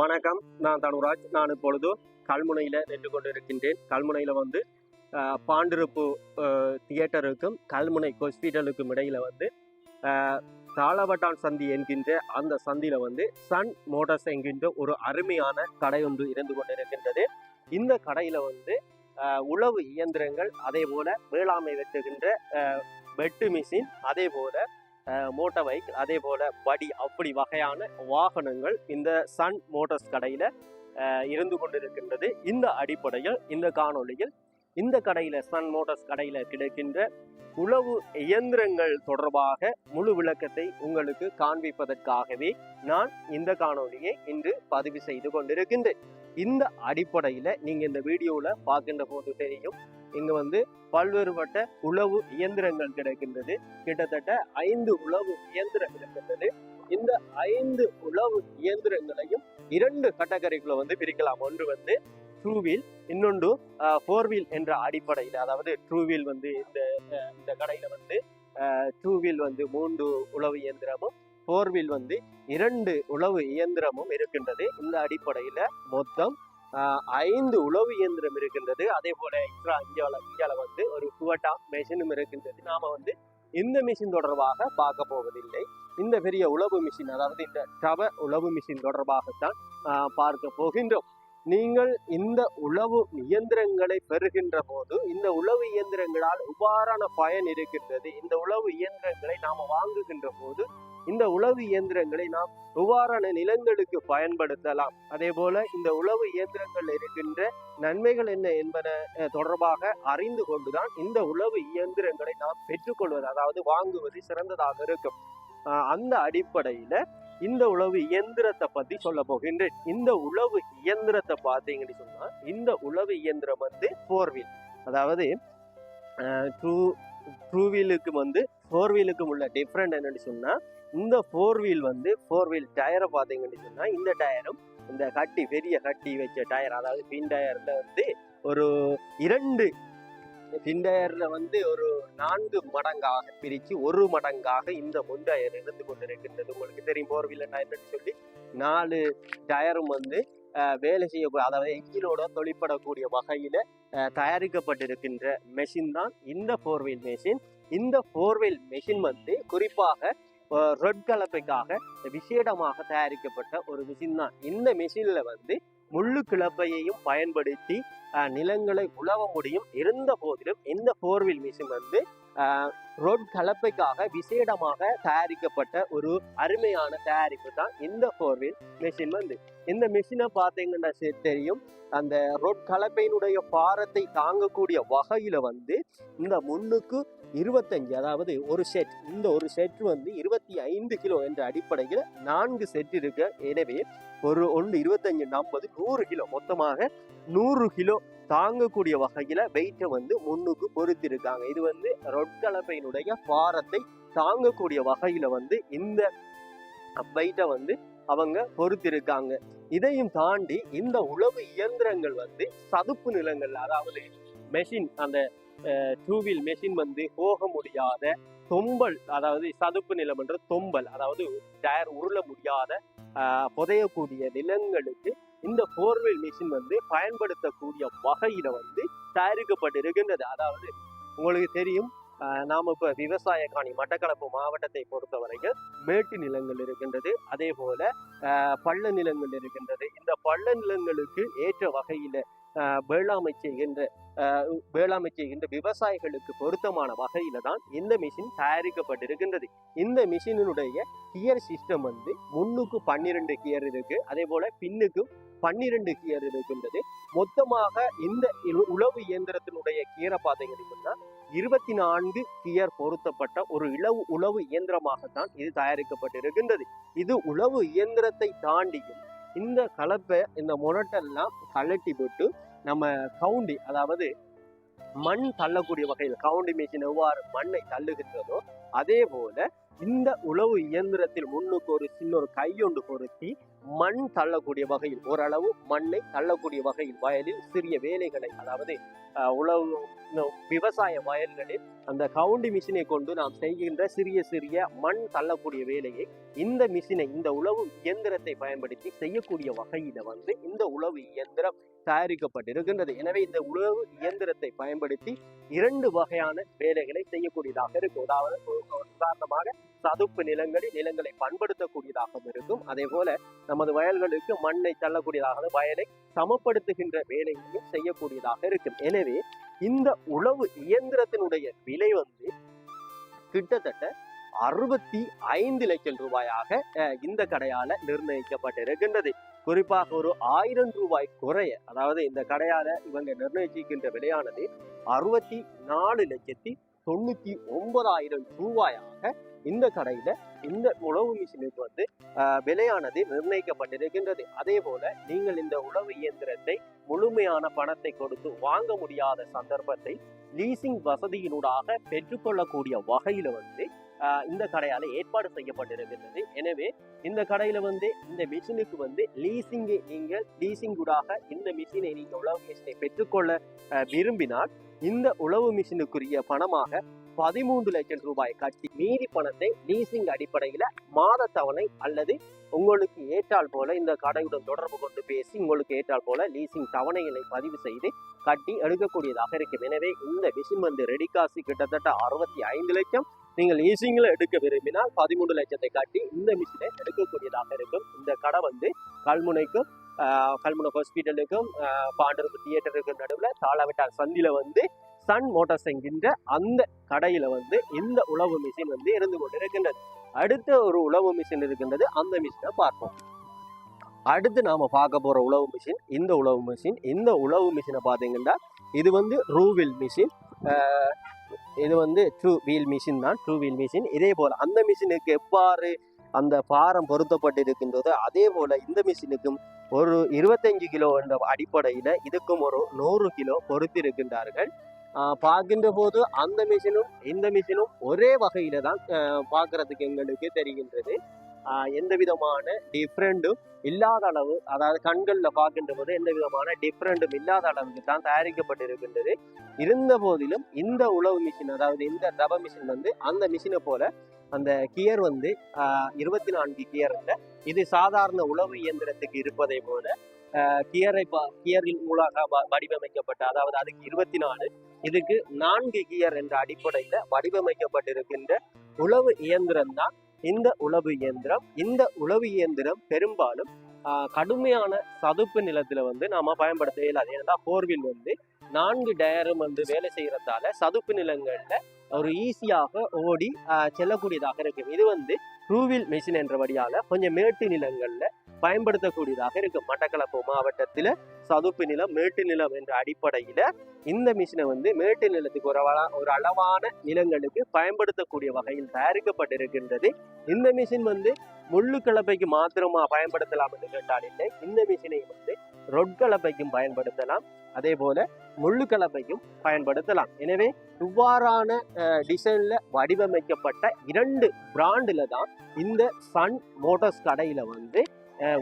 வணக்கம். நான் தனுராஜ். நான் இப்பொழுது கல்முனையில் நின்று கொண்டிருக்கின்றேன் கல்முனையில் வந்து பாண்டிருப்பு தியேட்டருக்கும் கல்முனை ஹாஸ்பிட்டலுக்கும் இடையில் வந்து தாளவட்டான் சந்தி என்கின்ற அந்த சந்தியில் வந்து சன் மோட்டார்ஸ் என்கின்ற ஒரு அருமையான கடை ஒன்று இருந்து கொண்டிருக்கின்றது. இந்த கடையில் வந்து உழவு இயந்திரங்கள் அதே போல வேளாண்மை வெட்டுகின்ற வெட்டு மிஷின் அதே போல மோட்டார் பைக் அதே போல படி அப்படி வகையான வாகனங்கள் இந்த சன் மோட்டார்ஸ் கடையில அஹ், இருந்து கொண்டிருக்கின்றது. இந்த அடிப்படையில் இந்த காணொளியில் இந்த கடையில் சன் மோட்டார்ஸ் கடையில் கிடைக்கின்ற உழவு இயந்திரங்கள் தொடர்பாக முழு விளக்கத்தை உங்களுக்கு காண்பிப்பதற்காகவே நான் இந்த காணொலியை இன்று பதிவு செய்து கொண்டிருக்கின்றேன். இந்த அடிப்படையில நீங்க இந்த வீடியோவில் பார்க்கின்ற போது தெரியும் இங்க வந்து பல்வேறுபட்ட உழவு இயந்திரங்கள் கிடைக்கின்றது. கிட்டத்தட்ட ஐந்து உழவு இயந்திரம் கிடைக்கின்றது இந்த ஐந்து உழவு இயந்திரங்களையும் இரண்டு கட்டகரிக்குள்ள வந்து பிரிக்கலாம். ஒன்று வந்து ட்ரூ வீல் இன்னொன்று ஃபோர் வீல் என்ற அடிப்படையில் அதாவது ட்ரூ வீல் வந்து இந்த இந்த கடையில வந்து ட்ரூ வீல் வந்து மூன்று உழவு இயந்திரமும் ஃபோர் வீல் வந்து இரண்டு உழவு இயந்திரமும் இருக்கின்றது. இந்த அடிப்படையில மொத்தம் ஐந்து உழவு இயந்திரம் இருக்கின்றது. அதே போல எக்ஸ்ட்ரா இந்தியாவில் இந்தியாவில் வந்து ஒரு குவட்டா மிஷினும் இருக்கின்றது. நாம வந்து இந்த மிஷின் தொடர்பாக பார்க்க போவதில்லை. இந்த பெரிய உழவு மிஷின் அதாவது இந்த டவ உழவு மிஷின் தொடர்பாகத்தான் பார்க்க போகின்றோம். நீங்கள் இந்த உழவு இயந்திரங்களை பெறுகின்ற போது இந்த உழவு இயந்திரங்களால் உபாரான பயன் இருக்கின்றது. இந்த உழவு இயந்திரங்களை நாம வாங்குகின்ற போது இந்த உழவு இயந்திரங்களை நாம் இவ்வாறான நிலங்களுக்கு பயன்படுத்தலாம். அதே போல இந்த உழவு இயந்திரங்கள் இருக்கின்ற நன்மைகள் என்ன என்பன தொடர்பாக அறிந்து கொண்டுதான் இந்த உழவு இயந்திரங்களை நாம் பெற்றுக்கொள்வது அதாவது வாங்குவது சிறந்ததாக இருக்கும். அந்த அடிப்படையில இந்த உழவு இயந்திரத்தை பத்தி சொல்ல போகின்றேன். இந்த உழவு இயந்திரத்தை பார்த்தீங்கன்னு சொன்னா இந்த உழவு இயந்திரம் வந்து ஃபோர் வீல் அதாவது டூ ட்ரூ வீலுக்கு வந்து ஃபோர் வீலுக்கும் உள்ள டிஃப்ரெண்ட் என்னன்னு சொன்னா இந்த ஃபோர் வீல் வந்து ஃபோர் வீல் டயரை பார்த்தீங்கன்னு சொன்னால் இந்த டயரும் இந்த கட்டி பெரிய கட்டி வச்ச டயர் அதாவது பின் டயரில் வந்து ஒரு இரண்டு பின்டயரில் வந்து ஒரு நான்கு மடங்காக பிரித்து ஒரு மடங்காக இந்த முன் டயர் இருந்து கொண்டிருக்கின்றது. உங்களுக்கு தெரியும் ஃபோர் வீலர் டயர்னு சொல்லி நாலு டயரும் வந்து வேலை செய்யக்கூடிய அதாவது எஞ்சினோட தொழிற்படக்கூடிய வகையில தயாரிக்கப்பட்டிருக்கின்ற மெஷின் தான் இந்த ஃபோர் வீல் மெஷின் இந்த ஃபோர் வீல் மெஷின் வந்து குறிப்பாக ரெட் கலப்பைக்காக விசேடமாக தயாரிக்கப்பட்ட ஒரு மிஷின் தான். இந்த மிஷினில் வந்து முள்ளு கிளப்பையையும் பயன்படுத்தி நிலங்களை உழவ முடியும். இருந்த போதிலும் இந்த ஃபோர்வீல் மிஷின் வந்து ரோட் கலப்பைக்காக விசேடமாக தயாரிக்கப்பட்ட ஒரு அருமையான தயாரிப்பு தான் இந்த ஃபோர்வீல் மிஷின் வந்து. இந்த மிஷினை பார்த்தீங்கன்னா தெரியும். அந்த ரோட் கலப்பையினுடைய பாரத்தை தாங்கக்கூடிய வகையில வந்து இந்த முன்னுக்கு இருபத்தஞ்சு அதாவது ஒரு செட் இந்த ஒரு செட் வந்து இருபத்தி ஐந்து கிலோ என்ற அடிப்படையில் நான்கு செட் இருக்கு. எனவே ஒரு ஒன்று இருபத்தஞ்சு நாற்பது நூறு கிலோ. மொத்தமாக நூறு கிலோ தாங்கக்கூடிய வகையில வெயிட்டை வந்து முன்னுக்கு பொறுத்திருக்காங்க. இது வந்து ரொட்கலப்பையினுடைய பாரத்தை தாங்கக்கூடிய வகையில வந்து இந்த வெயிட்டை வந்து அவங்க பொறுத்திருக்காங்க. இதையும் தாண்டி இந்த உழவு இயந்திரங்கள் வந்து சதுப்பு நிலங்கள் அதாவது மெஷின் அந்த டூ வீல் மெஷின் வந்து போக முடியாத தொம்பல் அதாவது சதுப்பு நிலம் என்ற தொம்பல் அதாவது டயர் உருள முடியாத ஆஹ், புதையக்கூடிய நிலங்களுக்கு இந்த ஃபோர் வீல் மிஷின் வந்து பயன்படுத்தக்கூடிய வகையில வந்து தயாரிக்கப்பட்டிருக்கின்றது. அதாவது உங்களுக்கு தெரியும் ஆஹ், நாம விவசாய காணி மட்டக்களப்பு மாவட்டத்தை பொறுத்த வரைக்கும் மேட்டு நிலங்கள் இருக்கின்றது அதே போல பள்ள நிலங்கள் இருக்கின்றது. இந்த பள்ள நிலங்களுக்கு ஏற்ற வகையில் வேளாண்மை செய்கின்ற வேளாண்மை செய்கின்ற விவசாயிகளுக்கு பொருத்தமான வகையில தான் இந்த மிஷின் தயாரிக்கப்பட்டிருக்கின்றது. இந்த மிஷினுடைய கியர் சிஸ்டம் வந்து முன்னுக்கு பன்னிரெண்டு கியர் இருக்கு. அதே போல பின்னுக்கும் பன்னிரெண்டு கியர் இருக்கின்றது. மொத்தமாக இந்த உழவு இயந்திரத்தினுடைய கியரை பார்த்தீங்கன்னா இருபத்தி நான்கு கியர் பொருத்தப்பட்ட ஒரு இளவு உழவு இயந்திரமாகத்தான் இது தயாரிக்கப்பட்டிருக்கின்றது. இது உழவு இயந்திரத்தை தாண்டியும் இந்த கலப்பை இந்த முரட்டெல்லாம் கழட்டி விட்டு நம்ம கவுண்டி அதாவது மண் தள்ளக்கூடிய வகையில் கவுண்டி மிஷின் எவ்வாறு மண்ணை தள்ளுகின்றதோ அதே போல இந்த உழவு இயந்திரத்தில் முன்னுக்கு ஒரு சின்ன ஒரு கையொண்டு பொருத்தி மண் தள்ளக்கூடிய வகையில் ஓரளவு மண்ணை தள்ளக்கூடிய வகையில் வயலில் சிறிய வேலைகளை அதாவது உழவு விவசாய வயல்களில் அந்த கவுண்டி மிஷினை கொண்டு நாம் செய்கின்ற சிறிய சிறிய மண் தள்ளக்கூடிய வேலையை இந்த மிஷினை இந்த உழவு இயந்திரத்தை பயன்படுத்தி செய்யக்கூடிய வகையில வந்து இந்த உழவு இயந்திரம் தயாரிக்கப்பட்டிருக்கின்றது. எனவே இந்த உழவு இயந்திரத்தை பயன்படுத்தி இரண்டு வகையான வேலைகளை செய்யக்கூடியதாக இருக்கும் அதாவது உதாரணமாக சதுப்பு நிலங்களில் நிலங்களை பண்படுத்தக்கூடியதாகவும் இருக்கும். அதே போல நமது வயல்களுக்கு மண்ணை தள்ளக்கூடியதாக வயலை சமப்படுத்துகின்ற வேலைகளையும் செய்யக்கூடியதாக இருக்கும். எனவே இந்த உழவு இயந்திரத்தினுடைய விலை வந்து கிட்டத்தட்ட அறுபத்தி ஐந்து லட்சம் ரூபாயாக அஹ், இந்த கடையால நிர்ணயிக்கப்பட்டிருக்கின்றது. குறிப்பாக ஒரு ஆயிரம் ரூபாய் குறைய அதாவது இந்த கடையால இவங்க நிர்ணயிச்சிருக்கின்ற விலையானது அறுபத்தி நாலு லட்சத்தி தொண்ணூத்தி ஒன்பதாயிரம் ரூபாயாக இந்த கடையில இந்த உழவு மிஷினுக்கு வந்து விலையானது நிர்ணயிக்கப்பட்டிருக்கின்றது. அதே போல நீங்கள் இந்த உழவு இயந்திரத்தை முழுமையான பணத்தை கொடுத்து வாங்க முடியாத சந்தர்ப்பத்தை லீசிங் வசதியினூடாக பெற்றுக்கொள்ளக்கூடிய வகையில வந்து இந்த கடையால ஏற்பாடு செய்யப்பட்டிருக்கின்றது. எனவே இந்த கடையில வந்து இந்த மிஷினுக்கு வந்து லீசிங்கை நீங்கள் லீசிங்குடாக இந்த மிஷினை நீங்கள் உழவு மிஷினை பெற்றுக்கொள்ள விரும்பினால் இந்த உழவு மிஷினுக்குரிய பணமாக பதிமூன்று லட்சம் ரூபாய் கட்டி மீதி பணத்தை லீசிங் அடிப்படையில மாத தவணை அல்லது உங்களுக்கு ஏற்றால் போல இந்த கடையுடன் தொடர்பு கொண்டு பேசி உங்களுக்கு ஏற்றால் போல லீசிங் தவணைகளை பதிவு செய்து கட்டி எடுக்கக்கூடியதாக இருக்கும். எனவே இந்த மிஷின் வந்து ரெடி காசு கிட்டத்தட்ட அறுபத்தி ஐந்து லட்சம். நீங்கள் லீசிங்ல எடுக்க விரும்பினால் பதிமூணு லட்சத்தை காட்டி இந்த மிஷினை எடுக்கக்கூடியதாக இருக்கும். இந்த கடை வந்து கல்முனைக்கும் ஆஹ், கல்முனை ஹாஸ்பிட்டலுக்கும் பாண்டருக்கு தியேட்டருக்கும் நடுவில் தாளாவிட்டார் சந்தில வந்து சன் மோட்டார்ஸ் என்கின்ற அந்த கடையில வந்து இந்த உழவு மிஷின் வந்து இருந்து கொண்டிருக்கின்றது. அடுத்த ஒரு உழவு மிஷின் இருக்கின்றது. அந்த மிஷினை பார்ப்போம். அடுத்து நாம பார்க்க போற உழவு மிஷின் இந்த உழவு மிஷின் இந்த உழவு மிஷினை பார்த்தீங்கன்னா இது வந்து ரூவில் மிஷின் இது வந்து ட்ரூ வீல் மிஷின் தான். ட்ரூ வீல் மிஷின் இதே போல அந்த மிஷினுக்கு எவ்வாறு அந்த பாரம் பொருத்தப்பட்டிருக்கின்றதோ அதே போல இந்த மிஷினுக்கும் ஒரு இருபத்தஞ்சு கிலோ என்ற அடிப்படையில் இதுக்கும் ஒரு நூறு கிலோ பொருத்திருக்கின்றார்கள். பார்க்கின்ற போது அந்த மிஷினும் இந்த மிஷினும் ஒரே வகையில தான் பார்க்கறதுக்கு எங்களுக்கு தெரிகின்றது. ஆஹ் எந்த விதமான டிஃப்ரெண்ட்டும் இல்லாத அளவு அதாவது கண்கள்ல பார்க்கின்ற போது எந்த விதமான டிஃப்ரெண்டும் இல்லாத அளவுக்கு தான் தயாரிக்கப்பட்டிருக்கின்றது. இருந்த போதிலும் இந்த உழவு மிஷின் அதாவது இந்த ரப மிஷின் வந்து அந்த மிஷினை போல அந்த கியர் வந்து இருபத்தி நான்கு கியர் இது சாதாரண உழவு இயந்திரத்துக்கு இருப்பதை போல கியரை கியரில் மூலமாக வ- வடிவமைக்கப்பட்ட அதாவது அதுக்கு இருபத்தி நாலு இதுக்கு நான்கு கியர் என்ற அடிப்படையில வடிவமைக்கப்பட்டிருக்கின்ற உழவு இயந்திரம் தான் இந்த உழவு இயந்திரம். இந்த உழவு இயந்திரம் பெரும்பாலும் ஆஹ், கடுமையான சதுப்பு நிலத்துல வந்து நாம பயன்படுத்த இயலாது. ஏன்னா போர்வில் வந்து நான்கு டயரும் வந்து வேலை செய்யறதால சதுப்பு நிலங்கள்ல ஒரு ஈஸியாக ஓடி செல்லக்கூடியதாக இருக்கும். இது வந்து ரூவில் மிஷின் என்றபடியால கொஞ்சம் மேட்டு நிலங்கள்ல பயன்படுத்தக்கூடியதாக இருக்கும் மட்டக்களப்பு மாவட்டத்தில் சதுப்பு நிலம் மேட்டு நிலம் என்ற அடிப்படையில இந்த மிஷினை வந்து மேட்டு நிலத்துக்கு ஒரு ஒரு அளவான நிலங்களுக்கு பயன்படுத்தக்கூடிய வகையில் தயாரிக்கப்பட்டிருக்கின்றது. இந்த மிஷின் வந்து முள்ளு கலப்பைக்கு மாத்திரமா பயன்படுத்தலாம் என்று கேட்டால் இல்லை. இந்த மிஷினை வந்து ரொட் கலப்பைக்கும் பயன்படுத்தலாம். அதே போல முள்ளு கலப்பையும் பயன்படுத்தலாம். எனவே இவ்வாறான டிசைன்ல வடிவமைக்கப்பட்ட இரண்டு பிராண்டுல தான் இந்த சன் மோட்டார்ஸ் கடையில வந்து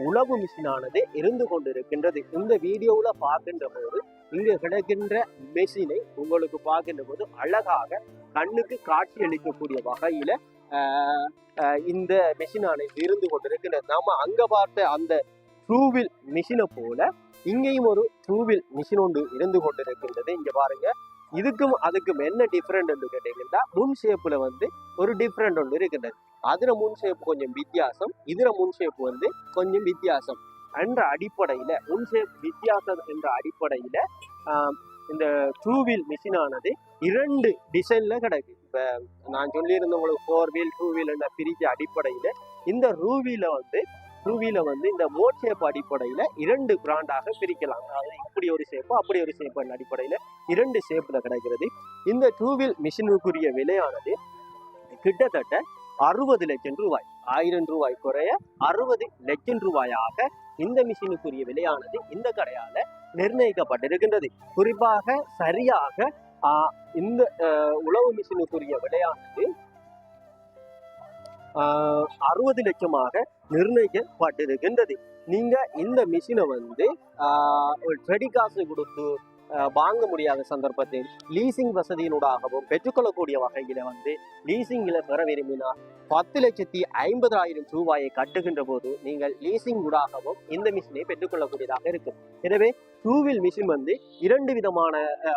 உழவு மிஷினானது இருந்து கொண்டிருக்கின்றது. இந்த வீடியோவுல பார்க்கின்ற போது இங்கு கிடைக்கின்ற மெஷினை உங்களுக்கு பார்க்கின்ற போது அழகாக கண்ணுக்கு காட்சி அளிக்கக்கூடிய வகையில அஹ், இந்த மெஷினானது இருந்து கொண்டிருக்கின்றது. நாம அங்க பார்த்த அந்த ட்ரூவில் மிஷினை போல இங்கேயும் ஒரு ட்ரூவில் மிஷின் ஒன்று இருந்து கொண்டிருக்கின்றது. இங்க பாருங்க. இதுக்கும் அதுக்கும் என்ன டிஃப்ரெண்ட் கேட்டீங்கன்னா முன் ஷேப்பில் வந்து ஒரு டிஃப்ரெண்ட் ஒன்று இருக்கின்றது. அதில் முன் ஷேப் கொஞ்சம் வித்தியாசம் இதில் முன் ஷேப் வந்து கொஞ்சம் வித்தியாசம் என்ற அடிப்படையில் முன் ஷேப் வித்தியாசம் என்ற அடிப்படையில் இந்த டூ வீல் மிஷினானது இரண்டு டிசைன்ல கிடைக்கு. இப்போ நான் சொல்லியிருந்த உங்களுக்கு ஃபோர் வீல் டூ வீல் என்ற பிரிச்ச அடிப்படையில் இந்த ரூவில வந்து ரூவியில வந்து இந்த மோட் ஷேப் அடிப்படையில இரண்டு பிராண்டாக பிரிக்கலாம். அதாவது இப்படி ஒரு ஷேப்பு அப்படி ஒரு ஷேப் அடிப்படையில் அடிப்படையில இரண்டு ஷேப்ல கிடைக்கிறது. இந்த டூவீல் மிஷினுக்குரிய விலையானது கிட்டத்தட்ட அறுபது லட்சம் ரூபாய் ஆயிரம் ரூபாய் குறைய அறுபது லட்சம் ரூபாயாக இந்த மிஷினுக்குரிய விலையானது இந்த கடையால நிர்ணயிக்கப்பட்டிருக்கின்றது. குறிப்பாக சரியாக இந்த உழவு மிஷினுக்குரிய விலையானது அறுபது லட்சமாக நிர்ணயிக்கப்பட்டிருக்கின்றது. நீங்க இந்த மிஷினை வந்து ஆஹ், ஒரு ட்ரெடி காசு கொடுத்து வாங்க முடியாத சந்தர்ப்பத்தில் லீசிங் வசதியினூடாகவும் பெற்றுக்கொள்ளக்கூடிய வகையில வந்து லீசிங்கில் பெற விரும்பினால் பத்து லட்சத்தி ஐம்பதாயிரம் ரூபாயை கட்டுகின்ற போது நீங்கள் லீசிங் ஊடாகவும் இந்த மிஷினை பெற்றுக்கொள்ளக்கூடியதாக இருக்கும். எனவே டூ வீல் மிஷின் வந்து இரண்டு விதமான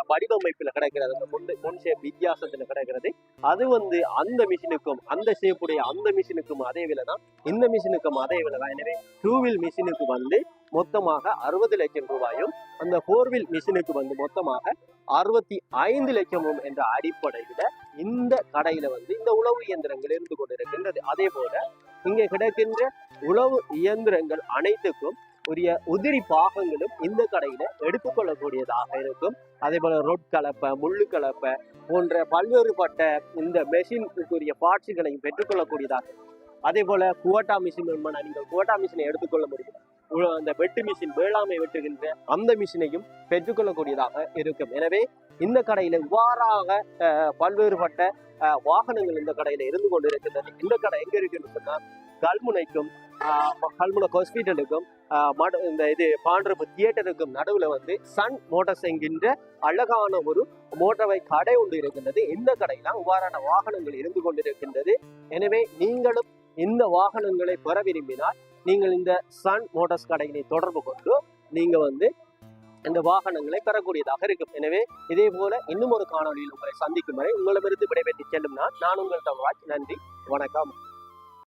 வடிவமைப்பில் கிடைக்கிறது. அந்த முன் முன் ஷேப் வித்தியாசத்தில் கிடைக்கிறது. அது வந்து அந்த மிஷினுக்கும் அந்த ஷேப்புடைய அந்த மிஷினுக்கும் அதே விலை தான் இந்த மிஷினுக்கும் அதே விலை தான் எனவே டூ வீல் மிஷினுக்கு வந்து மொத்தமாக அறுபது லட்சம் ரூபாயும் அந்த போர்வில் மிஷினுக்கு வந்து மொத்தமாக அறுபத்தி ஐந்து லட்சமும் என்ற அடிப்படையில இந்த கடையில வந்து இந்த உழவு இயந்திரங்கள் இருந்து கொண்டிருக்கின்றது. அதே போல இங்கே கிடைக்கின்ற உழவு இயந்திரங்கள் அனைத்துக்கும் உரிய உதிரி பாகங்களும் இந்த கடையில எடுத்துக்கொள்ளக்கூடியதாக இருக்கும். அதே போல ரொட் கலப்பை முள்ளு கலப்பை போன்ற பல்வேறுபட்ட இந்த மெஷினுக்குரிய பார்ட்ஸுகளையும் பெற்றுக்கொள்ளக்கூடியதாக இருக்கும். அதே போல குவட்டா மிஷின் வேணுமானா நீங்கள் குவட்டா மிஷினை எடுத்துக்கொள்ள முடியும். அந்த வெட்டு மிஷின் வேளாண்மை வெட்டுகின்ற அந்த மிஷினையும் பெற்றுக்கொள்ளக்கூடியதாக இருக்கும். எனவே இந்த கடையில இவ்வாறாக பல்வேறுபட்ட அஹ், வாகனங்கள் இந்த கடையில இருந்து கொண்டிருக்கின்றது இந்த கடை எங்க இருக்குன்னு சொன்னா கல்முனைக்கும் கல்முனை ஹாஸ்பிட்டலுக்கும் மட இந்த இது பாண்டரப்பு தியேட்டருக்கும் நடுவுல வந்து சன் மோட்டர்ஸ் என்கின்ற அழகான ஒரு மோட்டர்வை கடை ஒன்று இருக்கின்றது. இந்த கடையில இவ்வாறான வாகனங்கள் இருந்து கொண்டிருக்கின்றது. எனவே நீங்களும் இந்த வாகனங்களை பெற விரும்பினால் நீங்கள் இந்த சன் மோட்டார்ஸ் கடையினை தொடர்பு கொண்டு நீங்க வந்து இந்த வாகனங்களை பெறக்கூடியதாக இருக்கும். எனவே இதே போல இன்னும் ஒரு காணொலியில் உங்களை சந்திக்கும் வரை உங்களிடமிருந்து விடைபெற்று செல்லும் நான் நான் உங்கள் தமிழ் நன்றி வணக்கம்.